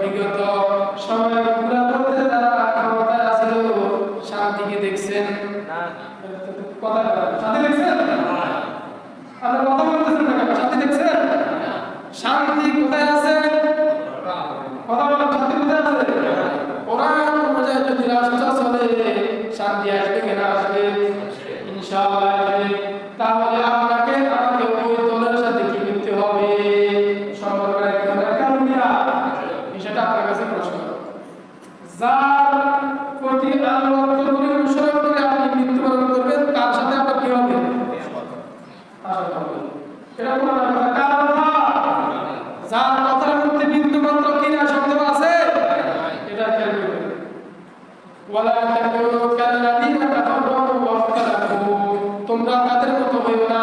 বিগত সময়গুলোতে যারা ক্ষমতায় আছিল শান্তিকে দেখছেন। কথা শান্তি দেখছেন? আপনার কথা বলতেছেন না শান্তি দেখছেন? শান্তি কোথায় আছে? কথা বলেন শান্তি কোথায় আছে? কোরআন অনুযায়ী যদি রাষ্ট্র চলে শান্তি আসবে কিনা আসবে ইনশাআল্লাহ যার প্রতি অনুসরণ করে আপনি মৃত্যুবরণ করবেন, তার সাথে আপনার যার কথার মধ্যে বিন্দু কিনা সন্দেহ আছে? এটা খেয়াল করবেন ওয়ালা তাকুনু কাল্লাযীনা কাফারু তোমরা তাদের মতো হইও না।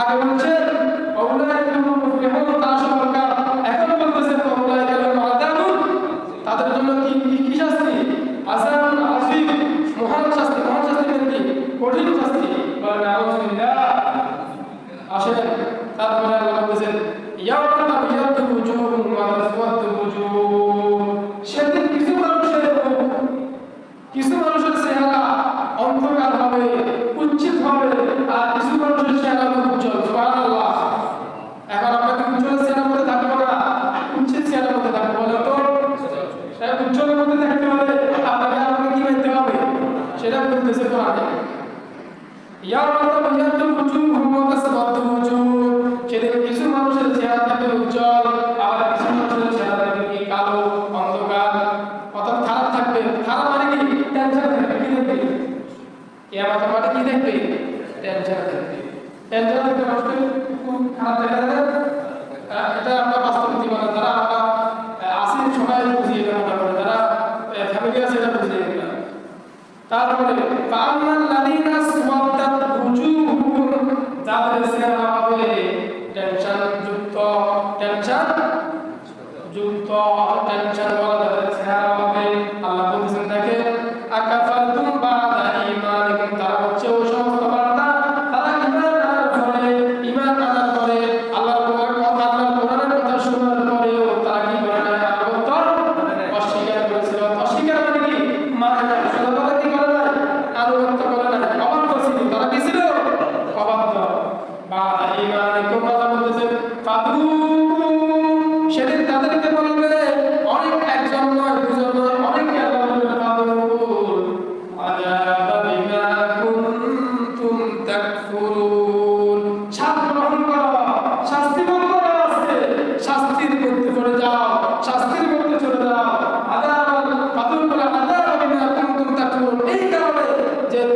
আযীম আগে সেটা বলতেছে কোরআনে ইয়াউমা তাবিয়াদু ওয়ুজুহুম ওয়া তাসওয়াদু ওয়ুজুহ সেদিন কিছু মানুষের চেহারা থাকবে উজ্জ্বল, আবার কিছু মানুষের চেহারা থাকবে কি কালো, অন্ধকার, অর্থাৎ খারাপ থাকবে। খারাপ মানে কি? টেনশন থাকবে। কি থাকবে কিয়ামতের মাঠে কি থাকবে টেনশন থাকবে। টেনশন থাকবে মানুষকে খারাপ দেখা যায় এটা আমরা বাস্তব জীবনে যারা আমরা আসি সবাই বুঝি এটা মোটামুটি যারা ফ্যামিলি আছে এটা বুঝি এগুলা তারপরে ফাআম্মাল লাযীনা সুওয়াদ্দাত ওয়ুজুহুম যাদের চেহারা হবে টেনশন যুক্ত টেনশন যুক্ত টেনশন ওয়ালা তাকফুরুন। শাস্তি ভোগ আজকে। শাস্তির মধ্যে পড়ে যাও, শাস্তির মধ্যে চলে যাও। আযাব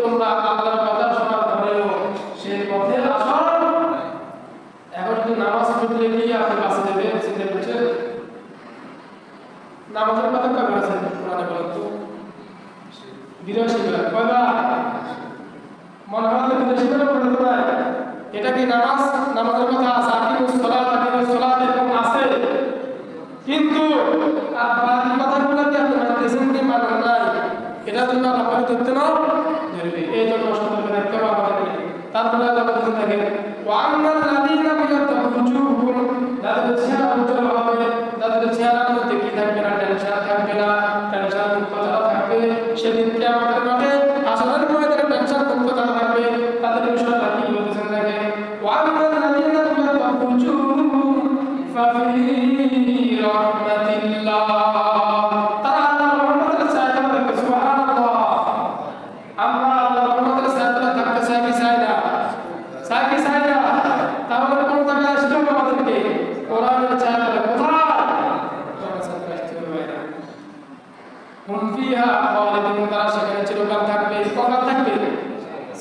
তোমরা আল্লাহর কথা শোনার সেই পথে আসো। নামাজ পড়তে গিয়ে আপনি নামাজের কথা কবে তো। বিরাশি বার। কয়বার? মনে হয় তো বিরাশি বার পড়ে তো এটা কি নামাজ? নামাজের কথা আছে আকিমুস সালাত আকিমুস সালাত এরকম আছে। কিন্তু বাকি কথাগুলো কি আপনি মানতেছেন কি মানেন নাই? এটার জন্য আপনাকে ধরতে না? ধরবে এই জন্য সতর্ক থাকতে হবে তারপরে আল্লাহ বলতে থাকেন ওয়ান্নাল লাযীনা বিয়াদাহু ওয়ুজুহুম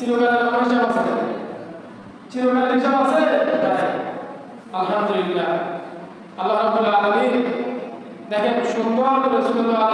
চিরকালের আমার হিসাব আছে চিরকালের হিসাব আছে আলহামদুলিল্লাহ। আল্লাহ রাব্বুল আলামিন দেখেন সুন্দর করে সুন্দর আল